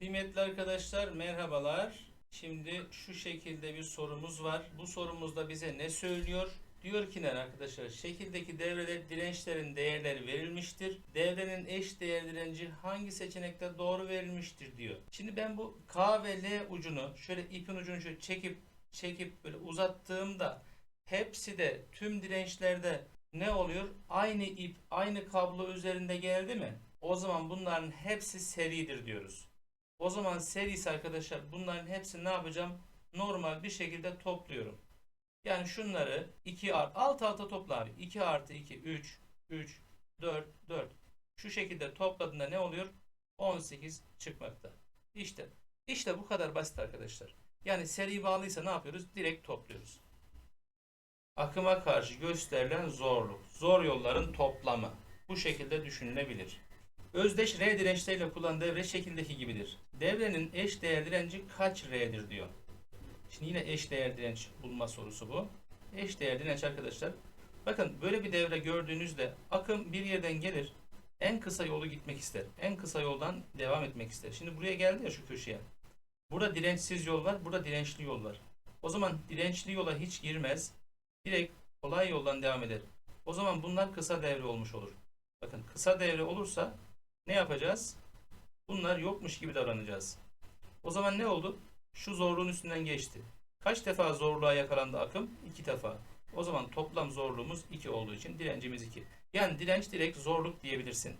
Kıymetli arkadaşlar merhabalar. Şimdi şu şekilde bir sorumuz var. Bu sorumuzda bize ne söylüyor? Diyor ki ne arkadaşlar? Şekildeki devrede dirençlerin değerleri verilmiştir. Devrenin eş değer direnci hangi seçenekte doğru verilmiştir diyor. Şimdi ben bu K ve L ucunu şöyle ipin ucunu şöyle çekip çekip böyle uzattığımda hepsi de tüm dirençlerde ne oluyor? Aynı ip, aynı kablo üzerinde geldi mi? O zaman bunların hepsi seridir diyoruz. O zaman serisi arkadaşlar bunların hepsini ne yapacağım? Normal bir şekilde topluyorum. Yani şunları 2 art alt alta topla abi. 2 artı 2 3 3 4 4. Şu şekilde topladığında ne oluyor? 18 çıkmakta. İşte işte bu kadar basit arkadaşlar. Yani seri bağlıysa ne yapıyoruz? Direkt topluyoruz. Akıma karşı gösterilen zorluk. Zor yolların toplamı. Bu şekilde düşünülebilir. Özdeş R dirençleriyle kullanılan devre şekildeki gibidir. Devrenin eş değer direnci kaç R'dir diyor. Şimdi yine eş değer direnç bulma sorusu bu. Eş değer direnç arkadaşlar. Bakın böyle bir devre gördüğünüzde akım bir yerden gelir. En kısa yolu gitmek ister. En kısa yoldan devam etmek ister. Şimdi buraya geldi ya şu köşeye. Burada dirençsiz yol var. Burada dirençli yol var. O zaman dirençli yola hiç girmez. Direkt kolay yoldan devam eder. O zaman bunlar kısa devre olmuş olur. Bakın kısa devre olursa ne yapacağız? Bunlar yokmuş gibi davranacağız. O zaman ne oldu? Şu zorluğun üstünden geçti. Kaç defa zorluğa yakalandı akım? 2 defa. O zaman toplam zorluğumuz 2 olduğu için direncimiz 2. Yani direnç direkt zorluk diyebilirsin.